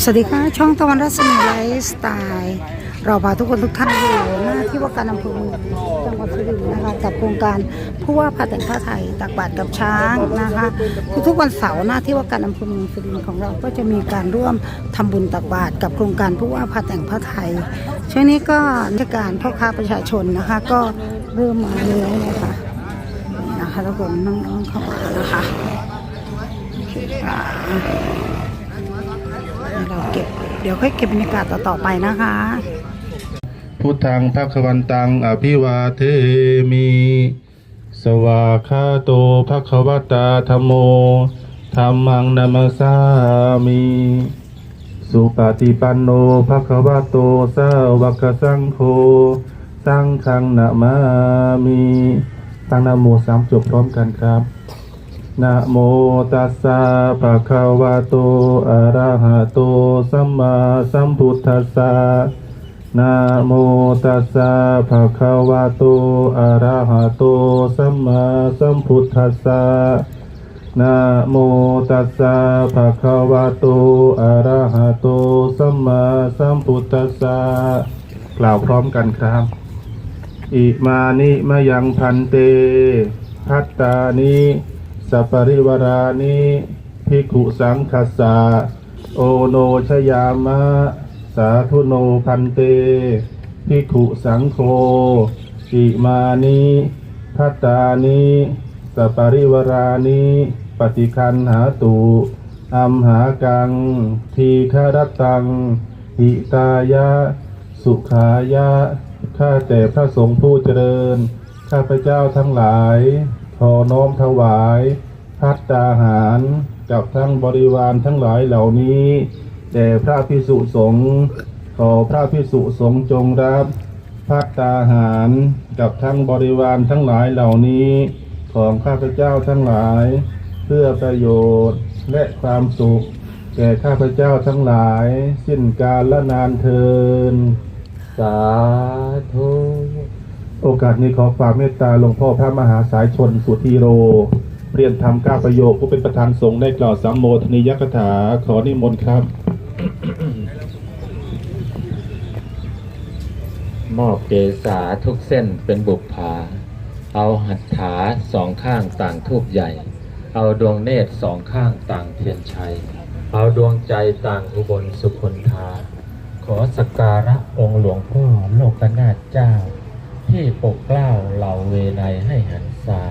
สวัสดีค่ะ ช่องตะวันรัศมีไลฟ์สไตล์เราพาทุกคนทุกท่านอยู่หน้าที่ว่าการอำเภอเมืองจังหวัดสุรินทร์นะคะกับโครงการผู้ว่าพาแต่งผ้าไทยตักบาตรกับช้างนะคะทุกๆวันเสาร์หน้าที่ว่าการอำเภอเมืองสุรินทร์ของเราก็จะมีการร่วมทำบุญตักบาตรกับโครงการผู้ว่าพาแต่งผ้าไทยช่วงนี้ก็เทศกาลพ่อค้าประชาชนนะคะ ก็เริ่มมาแล้วนะคะนะคะทุกคนน้องๆเข้ามานะคะ เราเก็บเดี๋ยวค่อยเก็บบรรยากาศต่อๆไปนะคะ พุทธังภควันตังอภิวาเทมิสวาคาโตภควตาธรรมโมธรรมังนามาสามิสุปฏิปันโนภควโตสาวกสังโฆสังฆังนามามิตั้งนโมสามจบพร้อมกันครับ นะโมตัสสะภะคะวะโต อะระหะโต สัมมาสัมพุทธัสสะนะโมตัสสะภะคะวะโต อะระหะโต สัมมาสัมพุทธัสสะนะโมตัสสะภะคะวะโต อะระหะโต สัมมาสัมพุทธัสสะกล่าวพร้อมกันครับ อิมานิมะยังพันเต พัตตานิ สัปปริวารานิภิกขุสังคัสสะโอโนชยามะ สาธุโนพันเตภิกขุสังโฆอิมานิพัตตานิสัปปริวารานิปฏิคันหาตุอัมหากัง ทีฆรตัง หิตายะ สุขายะ ข้าแต่พระสงฆ์ผู้เจริญ ข้าพเจ้าทั้งหลาย อน้อมถวายพัตตาหารกับทั้งบริวารทั้งหลายเหล่านี้แด่พระพิสุสงฆ์ขอพระพิสุสงฆ์จงรับพัตตาหารกับทั้งบริวารทั้งหลายเหล่านี้ของข้าพเจ้าทั้งหลาย เพื่อประโยชน์และความสุข แก่ข้าพเจ้าทั้งหลาย สิ้นกาลและนานเทิน สาธุ โอกาสนี้ขอฝากเมตตาหลวงพ่อพระมหาสายชนสุธีโร เรียนทำก้าประโยคผู้เป็นประธานสงฆ์ได้กล่าวสัมโมทนียกถาขอนิมนต์ครับ มอบเกษาทุกเส้นเป็นบุปผาเอาหัตถาสองข้างต่างทูบใหญ่ เอาดวงเนตรสองข้างต่างเทียนชัย เอาดวงใจต่างอุบลสุคนธาขอสักการะองค์หลวงพ่อโลกนาถเจ้า ที่ปกเกล้าเหล่าเวไนให้หันษา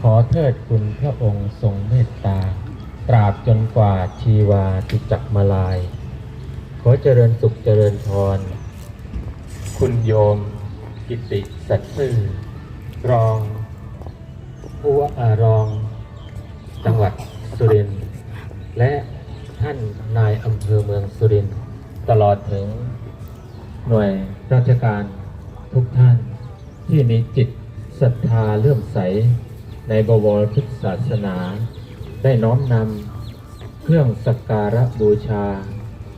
ขอเทิดคุณพระองค์ทรงเมตตา ตราบจนกว่าชีวาจะจักมาลาย ขอเจริญสุขเจริญพร คุณโยมกิติสัตย์ซื่อรองผู้ว่ารอง จังหวัดสุรินทร์และท่านนายอำเภอเมืองสุรินทร์ตลอดถึงหน่วยราชการทุกท่าน ที่มีจิตศรัทธาเลื่อมใสในบวรพุทธศาสนา ได้น้อมนำเครื่องสักการะบูชา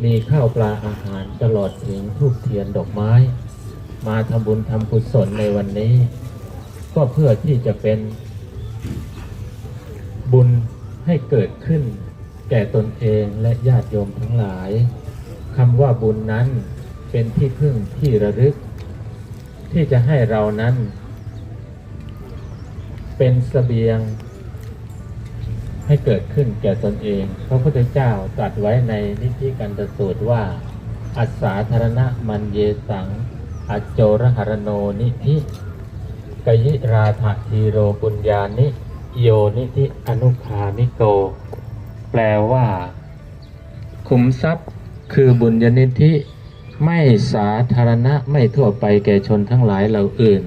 มีข้าวปลาอาหารตลอดถึงทูบเทียนดอกไม้ มาทำบุญทำกุศลในวันนี้ ก็เพื่อที่จะเป็น บุญให้เกิดขึ้น แก่ตนเองและญาติโยมทั้งหลายคำว่าบุญนั้นเป็นที่พึ่งที่ระลึก ที่จะให้เรานั้น เป็นเสบียงให้เกิดขึ้นแก่ตนเอง พระพุทธเจ้าตรัสไว้ในนิธิกันตสูตรว่า อัสสาธารณะมันเยสังอจโจรหรโนนิธิกยิราภทีโรปุญญานิ โยนิธิอนุคามิโก แปลว่าขุมทรัพย์คือบุญญานิธิ ไม่สาธารณะไม่ทั่วไปแก่ชนทั้งหลายเหล่าอื่น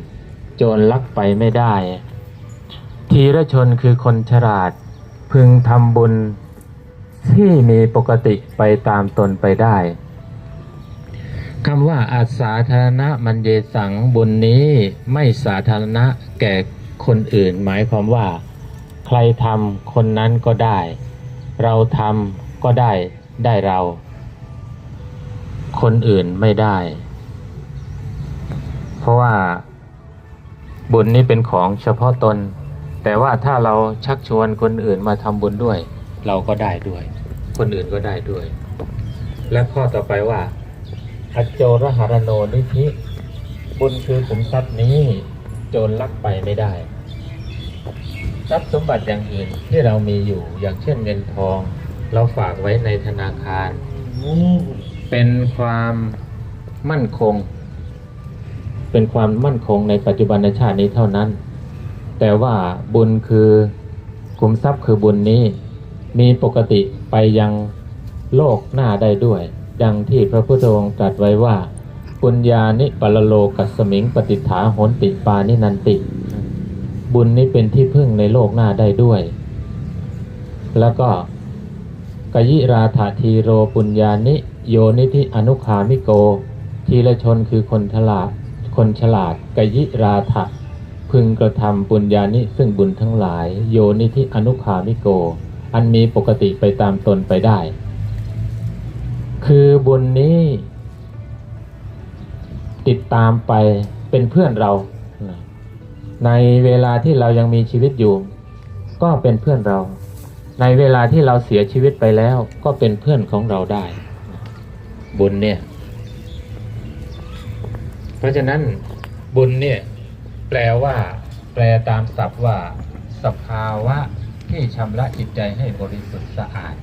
โจรลักไปไม่ได้ ทีรชนคือคนฉลาด พึงทำบุญที่มีปกติไปตามตนไปได้คำว่าอาสาธารณะมันเยสังบุญนี้ไม่สาธารณะแก่คนอื่น หมายความว่า ใครทำคนนั้นก็ได้ เราทำก็ได้ได้เรา คนอื่นไม่ได้ เพราะว่าบุญนี้เป็นของเฉพาะตน แต่ว่าถ้าเราชักชวนคนอื่นมาทำบุญด้วย เราก็ได้ด้วย คนอื่นก็ได้ด้วย และข้อต่อไปว่าอโจรหารโนนิธิบุญคือขุมทรัพย์นี้โจรลักไปไม่ได้ ทรัพย์สมบัติอย่างอื่นที่เรามีอยู่อย่างเช่นเงินทอง เราฝากไว้ในธนาคาร เป็นความมั่นคง เป็นความมั่นคงในปัจจุบันชาตินี้เท่านั้น แต่ว่าบุญคือขุมทรัพย์คือบุญนี้ มีปกติไปยังโลกหน้าได้ด้วย ดังที่พระพุทธองค์ตรัสไว้ว่าปุญญานิปรโลกัสมิงปฏิฐาหนติปานินันติ บุญนี้เป็นที่พึ่งในโลกหน้าได้ด้วย แล้วก็กยิราธาทีโรปุญญานิ โยนิธิอนุคามิโก ทีละชนคือคนฉลาด คนฉลาดกยิราธะพึงกระทำปุญญานิซึ่งบุญทั้งหลาย โยนิธิอนุคามิโก อันมีปกติไปตามตนไปได้ คือบุญนี้ ติดตามไปเป็นเพื่อนเรา ในเวลาที่เรายังมีชีวิตอยู่ ก็เป็นเพื่อนเรา ในเวลาที่เราเสียชีวิตไปแล้ว ก็เป็นเพื่อนของเราได้ บุญเนี่ย เพราะฉะนั้นบุญเนี่ย แปลว่า แปลตามศัพท์ว่า สภาวะที่ชำระจิตใจให้บริสุทธิ์สะอาด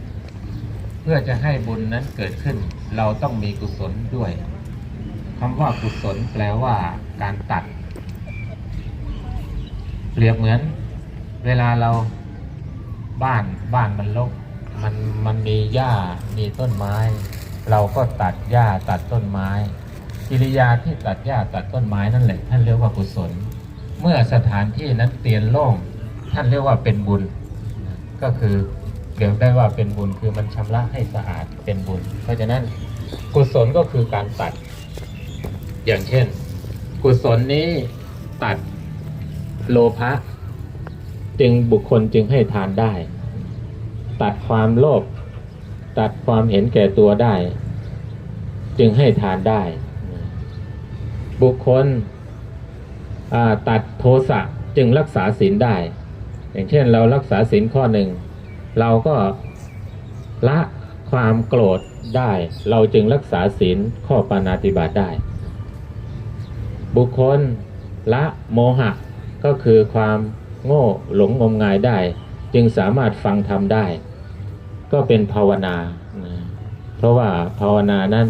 เพื่อจะให้บุญนั้นเกิดขึ้น เราต้องมีกุศลด้วยคำว่ากุศลแปลว่า การตัด เปรียบเหมือน เวลาเราบ้านบ้านมันรกมันมันมีหญ้ามีต้นไม้ เราก็ตัดหญ้าตัดต้นไม้กิริยาที่ตัดหญ้าตัดต้นไม้นั่นแหละท่านเรียกว่ากุศล เมื่อสถานที่นั้นเตียนโล่งท่านเรียกว่าเป็นบุญ ก็คือเรียกได้ว่าเป็นบุญคือมันชำระให้สะอาดเป็นบุญ เพราะฉะนั้นกุศลก็คือการตัด อย่างเช่น กุศลนี้ตัดโลภะจึงบุคคลจึงให้ทานได้ ตัดความโลภ ตัดความเห็นแก่ตัวได้ จึงให้ทานได้ บุคคลตัดโทสะจึงรักษาศีลได้ อย่างเช่นเรารักษาศีลข้อหนึ่ง เราก็ละความโกรธได้ เราจึงรักษาศีลข้อปานาติบาตได้ บุคคลละโมหะก็คือความโง่หลงงมงายได้ จึงสามารถฟังธรรมได้ ก็เป็นภาวนานะเพราะว่าภาวนานั้น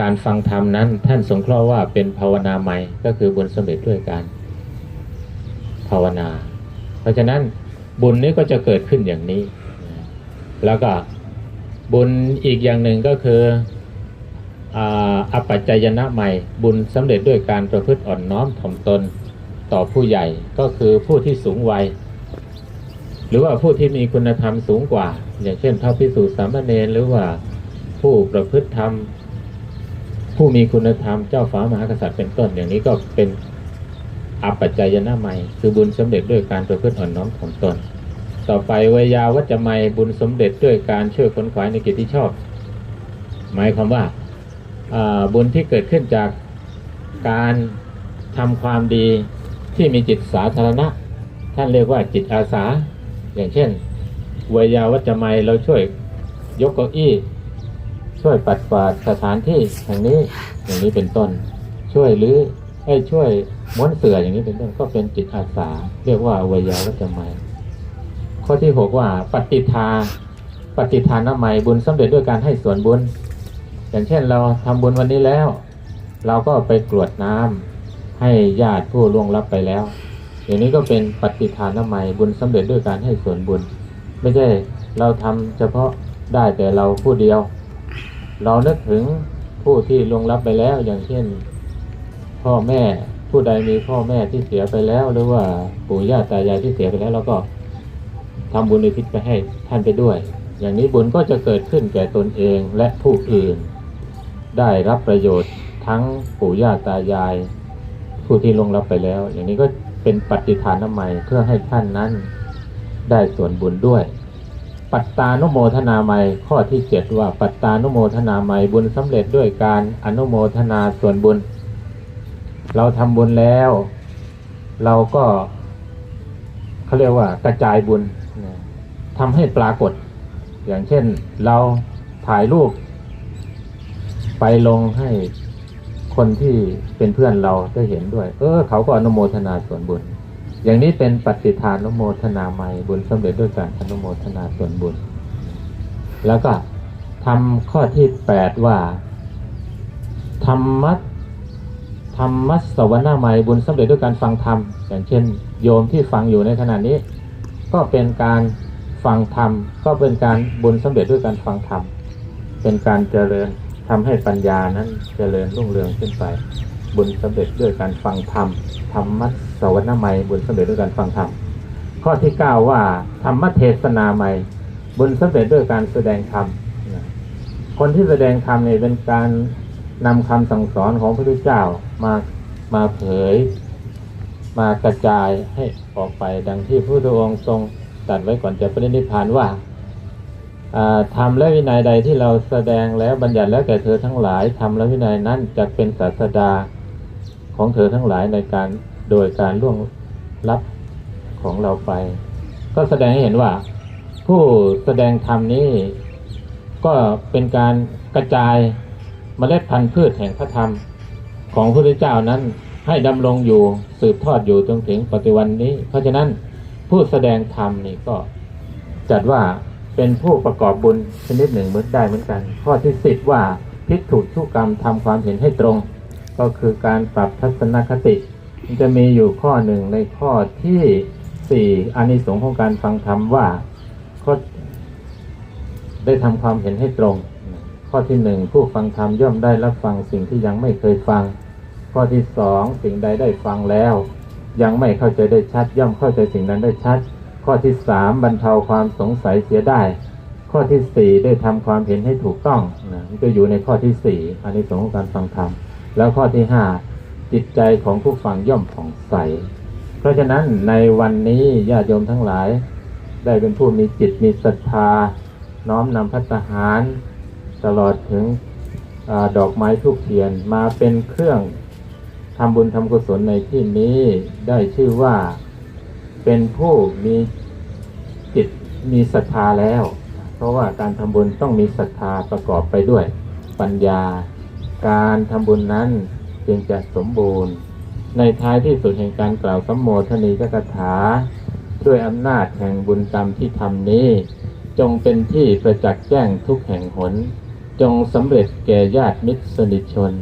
การฟังธรรมนั้น ท่านสงเคราะห์ว่าเป็นภาวนาใหม่ก็คือบุญสำเร็จด้วยการภาวนา เพราะฉะนั้นบุญนี้ก็จะเกิดขึ้นอย่างนี้ แล้วก็บุญอีกอย่างหนึ่งก็คืออปัจจยนะใหม่บุญสำเร็จด้วยการประพฤติอ่อนน้อมถ่อมตนต่อผู้ใหญ่ก็คือผู้ที่สูงวัย รือว่าผู้ที่มีคุณธรรมสูงกว่า อย่างเช่นพระพิสุสามเณรหรือว่าผู้ประพฤติธรรม ผู้มีคุณธรรมเจ้าฟ้ามหากษัตริย์เป็นต้น อย่างนี้ก็เป็นอปัจจยนะใหม่คือบุญสำเร็จด้วยการประพฤติอ่อนน้อมถ่อมตน ต่อไปเวยาวัจจะไม่บุญสมเด็จด้วยการช่วยคนขวายในกิจที่ชอบ หมายความว่าอ่าบุญที่เกิดขึ้นจากการทำความดีที่มีจิตสาธารณะ ท่านเรียกว่าจิตอาสา อย่างเช่นวยาวัจจะไมเราช่วยยกเก้าอี้ ช่วยปัดกวาดสถานที่แห่งนี้อย่างนี้เป็นต้น ช่วยหรือไอ้ช่วยม้วนเสืออย่างนี้เป็นต้นก็เป็นจิตอาสา เรียกว่าวยาวัจจะไมข้อที่หกว่าปฏิทาปฏิทานนามัยบุญสำเร็จด้วยการให้ส่วนบุญ อย่างเช่นเราทำบุญวันนี้แล้ว เราก็ไปกรวดน้ำให้ญาติผู้ล่วงลับไปแล้ว อย่างนี้ก็เป็นปฏิทานนามัยบุญสำเร็จด้วยการให้ส่วนบุญ ไม่ใช่เราทำเฉพาะได้แต่เราผู้เดียว เรานึกถึงผู้ที่ลงลับไปแล้วอย่างเช่น พ่อแม่ผู้ใดมีพ่อแม่ที่เสียไปแล้ว หรือว่าปู่ย่าตายายที่เสียไปแล้วเราก็ทำบุญในทิศไปให้ท่านไปด้วย อย่างนี้บุญก็จะเกิดขึ้นแก่ตนเองและผู้อื่น ได้รับประโยชน์ทั้งปู่ย่าตายาย ผู้ที่ลงรับไปแล้ว อย่างนี้ก็ เป็นปฏิทานใหม่เพื่อให้ท่านนั้น ได้ส่วนบุญด้วย ปัตตานุโมทนาใหม่ข้อที่เจ็ดว่าปัตตานุโมทนาใหม่บุญสำเร็จด้วยการอนุโมทนาส่วนบุญ เราทำบุญแล้ว เราก็เขาเรียกว่ากระจายบุญนะทำให้ปรากฏ อย่างเช่นเราถ่ายรูป ไปลงให้ คนที่เป็นเพื่อนเราได้เห็นด้วย เออ เขาก็อนุโมทนาส่วนบุญ อย่างนี้เป็นปฏิทานอนุโมทนาใหม่บุญสำเร็จด้วยการอนุโมทนาส่วนบุญ แล้วก็ทำข้อที่แปดว่าธรรมะธรรมะสวนาใหม่บุญสำเร็จด้วยการฟังธรรมอย่างเช่น โยมที่ฟังอยู่ในขณะนี้ ก็เป็นการฟังธรรมก็เป็นการบุญสำเร็จด้วยการฟังธรรมเป็นการเจริญ ทำให้ปัญญานั้นเจริญรุ่งเรืองขึ้นไป บุญสำเร็จด้วยการฟังธรรมธรรมะสวนาใหม่บุญสำเร็จด้วยการฟังธรรมข้อที่เก้าว่าธรรมเทศนาใหม่บุญสำเร็จด้วยการแสดงธรรมคนที่แสดงธรรมเนี่ยเป็นการนำคำสั่งสอนของพระพุทธเจ้ามามาเผย มากระจายให้ออกไปดังที่พระพุทธองค์ทรงตรัสไว้ก่อนจะปรินิพพานว่า อ่าธรรมและวินัยใดที่เราแสดงแล้วบัญญัติแล้วแก่เธอทั้งหลายธรรมและวินัยนั้นจะเป็นศาสดาของเธอทั้งหลายในการโดยการล่วงลับของเราไป ก็แสดงให้เห็นว่า ผู้แสดงธรรมนี้ ก็เป็นการกระจายเมล็ดพันธุ์พืชแห่งพระธรรม ของพระพุทธเจ้านั้นให้ดำรงอยู่สืบทอดอยู่จนถึงปัจจุบันนี้ เพราะฉะนั้นผู้แสดงธรรมนี่ก็จัดว่า เป็นผู้ประกอบบุญชนิดหนึ่งเหมือนได้เหมือนกัน ข้อที่สิบว่าพิถูกทุกกรรมทำความเห็นให้ตรง ก็คือการปรับทัศนคติ มันจะมีอยู่ข้อหนึ่งในข้อที่สี่อานิสงส์ของการฟังธรรมว่าข้อได้ทำความเห็นให้ตรง ข้อที่หนึ่งผู้ฟังธรรมย่อมได้รับฟังสิ่งที่ยังไม่เคยฟัง ข้อที่สองสิ่งใดได้ฟังแล้ว ยังไม่เข้าใจได้ชัด ย่อมเข้าใจสิ่งนั้นได้ชัด ข้อที่สามบรรเทาความสงสัยเสียได้ ข้อที่สี่ได้ทำความเห็นให้ถูกต้องนะมันก็อยู่ในข้อที่สี่อันนี้สงของการฟังธรรมแล้วข้อที่ห้าจิตใจของผู้ฟังย่อมผ่องใส เพราะฉะนั้นในวันนี้ญาติโยมทั้งหลาย ได้เป็นผู้มีจิตมีศรัทธา น้อมนำพัฒหาร ตลอดถึงอดอกไม้ทูกเทียนมาเป็นเครื่องทำบุญทำกุศลในที่นี้ได้ชื่อว่า เป็นผู้มีจิตมีศรัทธาแล้ว เพราะว่าการทำบุญต้องมีศรัทธาประกอบไปด้วยปัญญา การทำบุญนั้นจึงจะสมบูรณ์ ในท้ายที่สุดแห่งการกล่าวสัมโมทนีกถา ด้วยอำนาจแห่งบุญกรรมที่ทำนี้ จงเป็นที่ประจักษ์แจ้งทุกแห่งหน จงสำเร็จแก่ญาติมิตรสนิทชน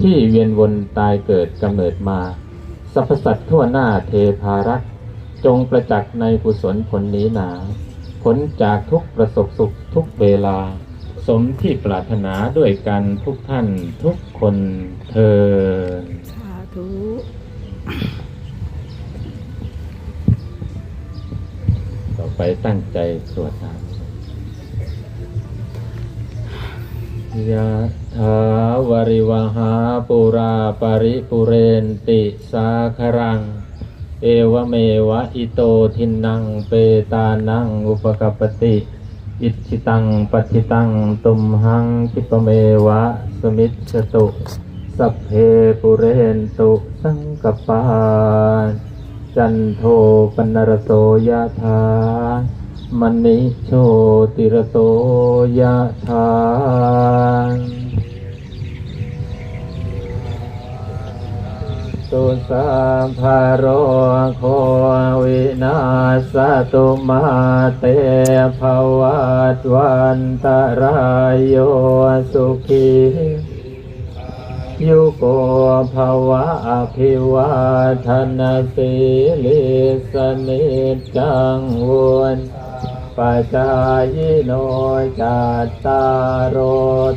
ที่เวียนวนตายเกิดกำเนิดมาสรรพสัตว์ทั่วหน้าเทพารักษ์ จงประจักษ์ในกุศลผลนี้หนา ผลจากทุกประสบสุขทุกเวลา สมที่ปรารถนาด้วยกันทุกท่านทุกคนเธอญสาธุต่อไปตั้งใจสวดตามยะถาวริวหาปุราปริปุเรนติสาครัง เอวเมวะอิโตทินังเปตานังอุปกปปติ อิชิตังปัชิตังตุมหังคิปเมวะสมิจฉตุสัพเพปุเรนตุสังกปาจันโทปนรโสยะธามณิโชติรโสยะธา ตุสัพพโรโควินาสตุมาเตภวัตวันตรายโยสุขียุโกภวะอภิวาทนาสิลิสนิจังวุนปัจจายโนจัตตาร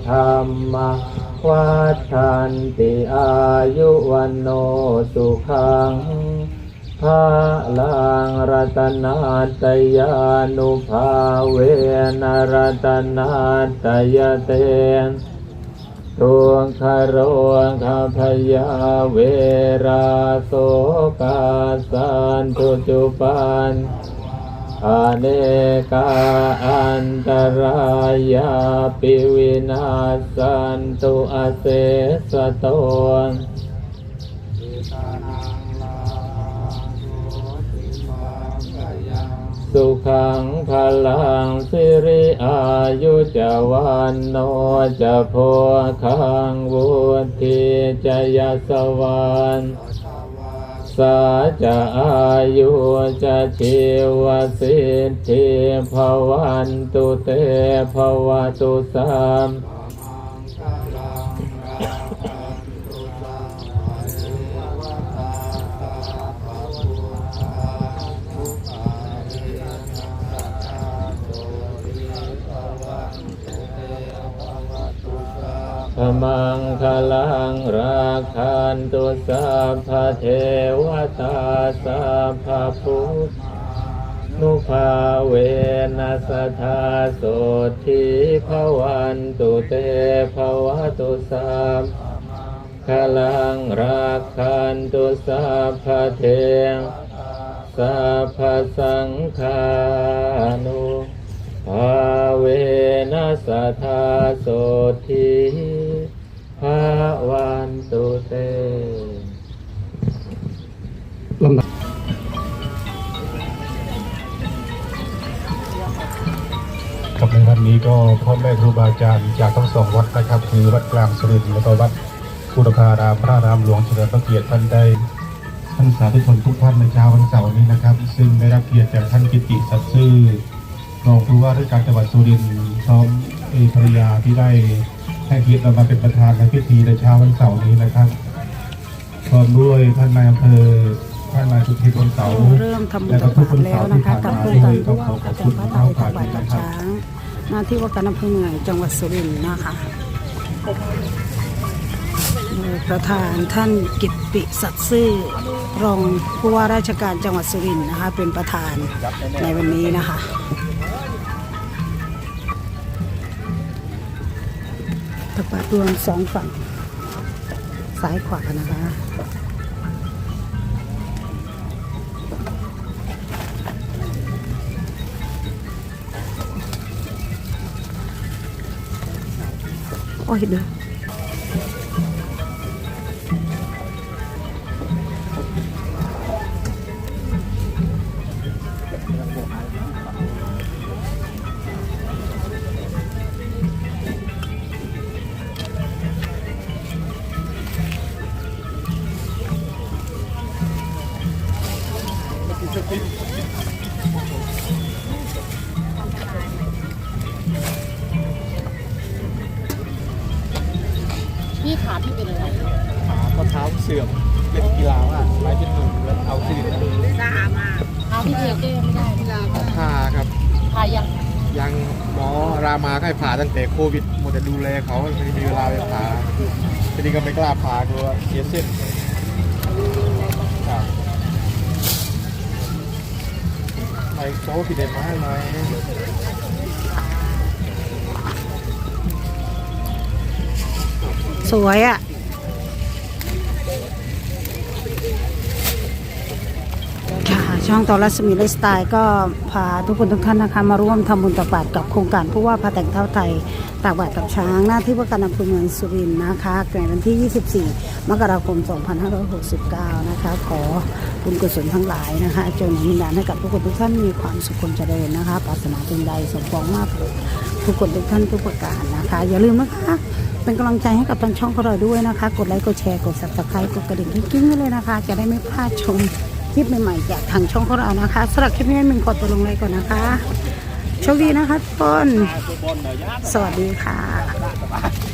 โธรรม วัฏันติอายุวันโนสุขังภาลังรัตนาตยานุภาเวนรัตนาตยเตนตุงคารวงคาพยาเวราโสกาสันตุจุปัน อเนกาอันตรายาปิวินาสันตุอเสสะตนสุขังภาลังสิริอายุจะวันโนจะโพคังวุติจยสวรรณ สาจะอายุจะชีวสิทธิภวันตุเตภวตุสาม มังคลังราคันตุสัพพเทวตาสัพพพุทธนุภาเวนัสธาโสทิภวันตุเตภวตุสัมคลังราคันตุสัพพเทสัพพสังฆานุภาเวนัสธาโสทิ แม่ครูบาอาจารย์จากทั้งสองวัดนะครับคือวัดกลางสุรินทร์และก็วัดพุทธคารามพระรามหลวงเฉลิมพระเกียรติท่านได้ท่านสาธุชนทุกท่านในเช้าวันเสาร์นี้นะครับ ซึ่งได้รับเกียรติจากท่านกิติสัตย์ซื่อรองผู้ว่าราชการจังหวัดสุรินทร์พร้อมเอ่อภรรยาที่ได้ให้เกียรติเรามาเป็นประธานในพิธีในเช้าวันเสาร์นี้นะครับพร้อมด้วยท่านนายอำเภอท่านนายสุทธิพลเสาเริ่มทำบุญตักบาตรแล้วนะคะกับโครงการผู้ว่าพระแต่งพระไทยตักบาตรกับช้าง หน้าที่ว่าการอำเภอเมืองจังหวัดสุรินทร์นะคะประธานท่านกิตติสัตย์ซื่อรองผู้ว่าราชการจังหวัดสุรินทร์นะคะ เป็นประธานในวันนี้นะคะตักบาตรรวมสองฝั่งซ้ายขวานะคะ โเท้าเสื่อมเล่นกีฬาว่าไปเป็นหนุ่มแล้วเอาคืนนะขาพี่เทเก้ไม่ได้เวลาผ่าครับพายังยังหมอรามาให้ผ่าตั้งแต่โควิดหมดแต่ดูแลเขาไม่ได้มีเวลาไปผ่าทีนี้ก็ไม่กล้าผ่ากลัวเสียเส้นครับไปโซ่ผิดได้ไหมไหมสวยอะ ค่ะ ช่องต่อรัศมีไลฟ์สไตล์ก็พาทุกคนทุกท่านนะคะมาร่วมทำบุญตักบาตรกับโครงการผู้ว่าพาแต่งเท่าไทยตักบาตรกับช้าง หน้าที่ว่าการอำเภอเมืองสุรินทร์นะคะในวันที่ 24 มกราคม 2569 นะคะ ขอบุญกุศลทั้งหลายนะคะจงมีดานให้กับทุกคนทุกท่านมีความสุขคนเจริญนะคะปรารถนาสิ่งใดสมปองมากทุกคนทุกท่านทุกประการนะคะ อย่าลืมนะคะเป็นกำลังใจให้กับทางช่องของเราด้วยนะคะ กดไลค์กดแชร์กด subscribe กดกระดิ่งกิ๊งๆไว้เลยนะคะ จะได้ไม่พลาดชม คลิปใหม่ๆจากทางช่องของเรานะคะสำหรับคลิปนี้มึงขอตัวลงเลยก่อนนะคะโชคดีนะคะทุกคนสวัสดีค่ะ